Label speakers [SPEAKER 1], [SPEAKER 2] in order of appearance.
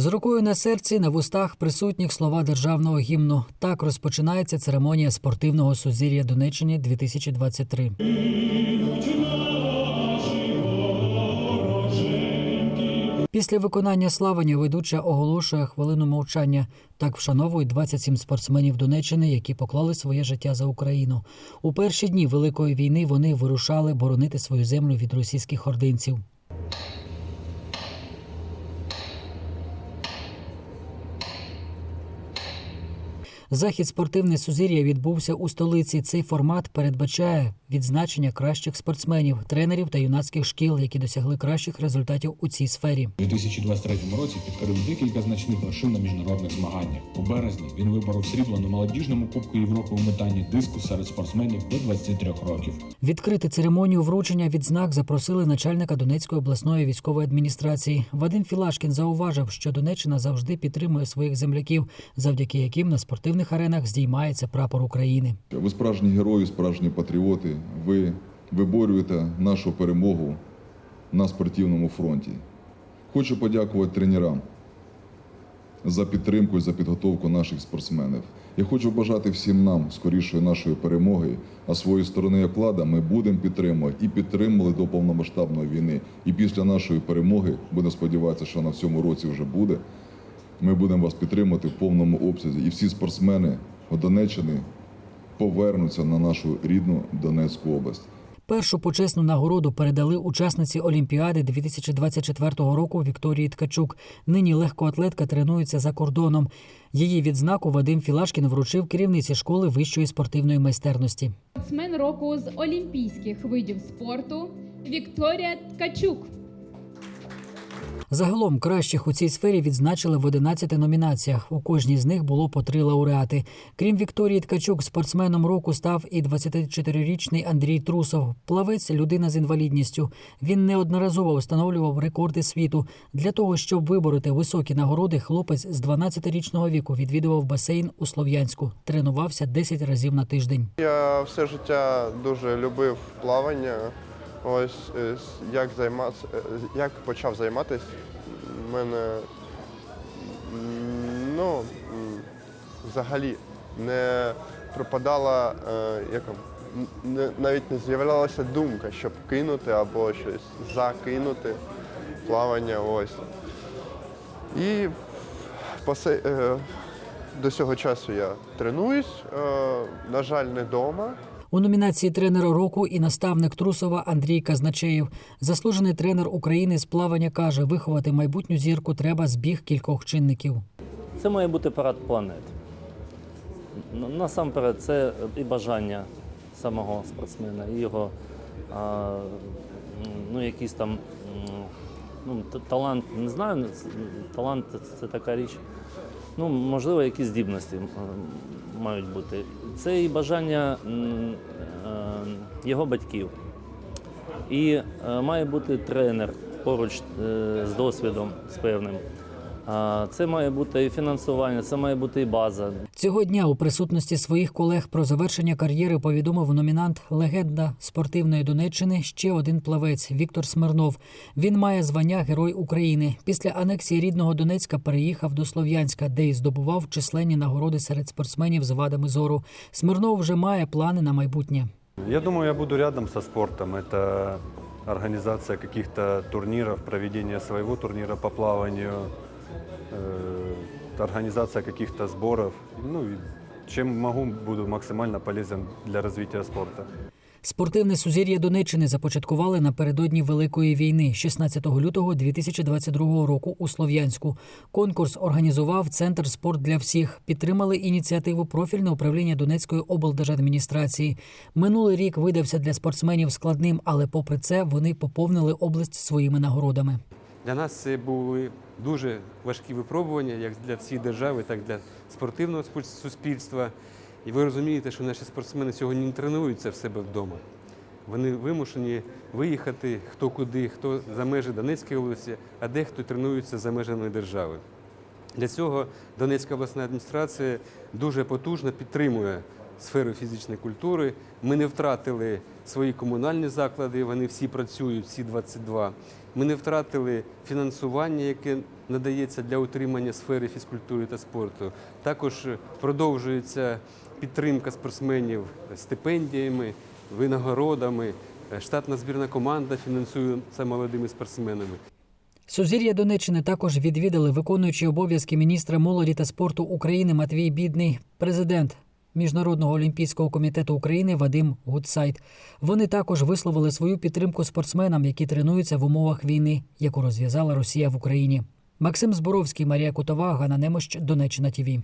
[SPEAKER 1] З рукою на серці на вустах присутніх слова державного гімну. Так розпочинається церемонія спортивного сузір'я Донеччини 2023. Після виконання славення ведуча оголошує хвилину мовчання. Так вшановують 27 спортсменів Донеччини, які поклали своє життя за Україну. У перші дні Великої війни вони вирушали боронити свою землю від російських ординців. Захід спортивне сузір'я відбувся у столиці. Цей формат передбачає відзначення кращих спортсменів, тренерів та юнацьких шкіл, які досягли кращих результатів у цій сфері.
[SPEAKER 2] У 2023 році підкорив декілька значних вершин на міжнародних змаганнях. У березні він виборов срібло на молодіжному Кубку Європи у метанні диску серед спортсменів до 23 років.
[SPEAKER 1] Відкрити церемонію вручення відзнак запросили начальника Донецької обласної військової адміністрації. Вадим Філашкін зауважив, що Донеччина завжди підтримує своїх земляків, завдяки яким на спортивних аренах здіймається прапор України.
[SPEAKER 3] Ви справжні герої, справжні патріоти. Ви виборюєте нашу перемогу на спортивному фронті. Хочу подякувати тренерам за підтримку і за підготовку наших спортсменів. Я хочу бажати всім нам скорішої нашої перемоги, а своєї сторони, як влада, ми будемо підтримувати і підтримували до повномасштабної війни. І після нашої перемоги, будемо сподіватися, що на цьому році вже буде. Ми будемо вас підтримувати в повному обсязі. І всі спортсмени Донеччини повернуться на нашу рідну Донецьку область.
[SPEAKER 1] Першу почесну нагороду передали учасниці Олімпіади 2024 року Вікторії Ткачук. Нині легкоатлетка тренується за кордоном. Її відзнаку Вадим Філашкін вручив керівниці школи вищої спортивної майстерності.
[SPEAKER 4] Спортсмен року з олімпійських видів спорту Вікторія Ткачук.
[SPEAKER 1] Загалом кращих у цій сфері відзначили в 11 номінаціях. У кожній з них було по три лауреати. Крім Вікторії Ткачук, спортсменом року став і 24-річний Андрій Трусов, плавець, людина з інвалідністю. Він неодноразово встановлював рекорди світу. Для того щоб вибороти високі нагороди, хлопець з 12-річного віку відвідував басейн у Слов'янську. Тренувався 10 разів на тиждень.
[SPEAKER 5] Я все життя дуже любив плавання. Ось е, як займатися, як почав займатися, мене ну, взагалі не пропадала, е, як навіть не з'являлася думка, щоб кинути або щось закинути плавання. Ось. І е, до цього часу я тренуюсь, е, на жаль, не вдома.
[SPEAKER 1] У номінації тренера року і наставник Трусова Андрій Казначеєв. Заслужений тренер України з плавання каже, виховати майбутню зірку треба збіг кількох чинників.
[SPEAKER 6] Це має бути парад планет. Насамперед, це і бажання самого спортсмена, і його а, ну, якийсь там ну, талант, не знаю, талант це така річ. Ну, можливо, якісь здібності мають бути. Це і бажання е, його батьків. І е, має бути тренер поруч е, з досвідом з певним. А, Це має бути і фінансування, це має бути і база.
[SPEAKER 1] Цього дня у присутності своїх колег про завершення кар'єри повідомив номінант легенда спортивної Донеччини ще один плавець Віктор Смирнов. Він має звання Герой України. Після анексії рідного Донецька переїхав до Слов'янська, де й здобував численні нагороди серед спортсменів з вадами зору. Смирнов вже має плани на майбутнє.
[SPEAKER 7] Я думаю, я буду рядом со спортом. Это организация каких-то турниров, проведение своего турнира по плаванию, э, организация каких-то сборов. Ну чем могу, буду максимально полезен для развития спорта.
[SPEAKER 1] Спортивне сузір'я Донеччини започаткували напередодні Великої війни 16 лютого 2022 року у Слов'янську. Конкурс організував Центр спорт для всіх. Підтримали ініціативу профільне управління Донецької облдержадміністрації. Минулий рік видався для спортсменів складним, але попри це вони поповнили область своїми нагородами.
[SPEAKER 8] Для нас це були дуже важкі випробування, як для всієї держави, так і для спортивного суспільства. І ви розумієте, що наші спортсмени сьогодні не тренуються в себе вдома. Вони вимушені виїхати хто куди, хто за межі Донецької області, а дехто тренується за межами держави. Для цього Донецька обласна адміністрація дуже потужно підтримує сферу фізичної культури. Ми не втратили свої комунальні заклади, вони всі працюють, всі 22. Ми не втратили фінансування, яке надається для утримання сфери фізкультури та спорту. Також продовжується підтримка спортсменів стипендіями, винагородами. Штатна збірна команда фінансується молодими спортсменами.
[SPEAKER 1] Сузір'я Донеччини також відвідали виконуючий обов'язки міністра молоді та спорту України Матвій Бідний, президент Міжнародного олімпійського комітету України Вадим Гудсайт. Вони також висловили свою підтримку спортсменам, які тренуються в умовах війни, яку розв'язала Росія в Україні. Максим Зборовський, Марія Кутова, Гана Немощ, Донеччина ТІВІ.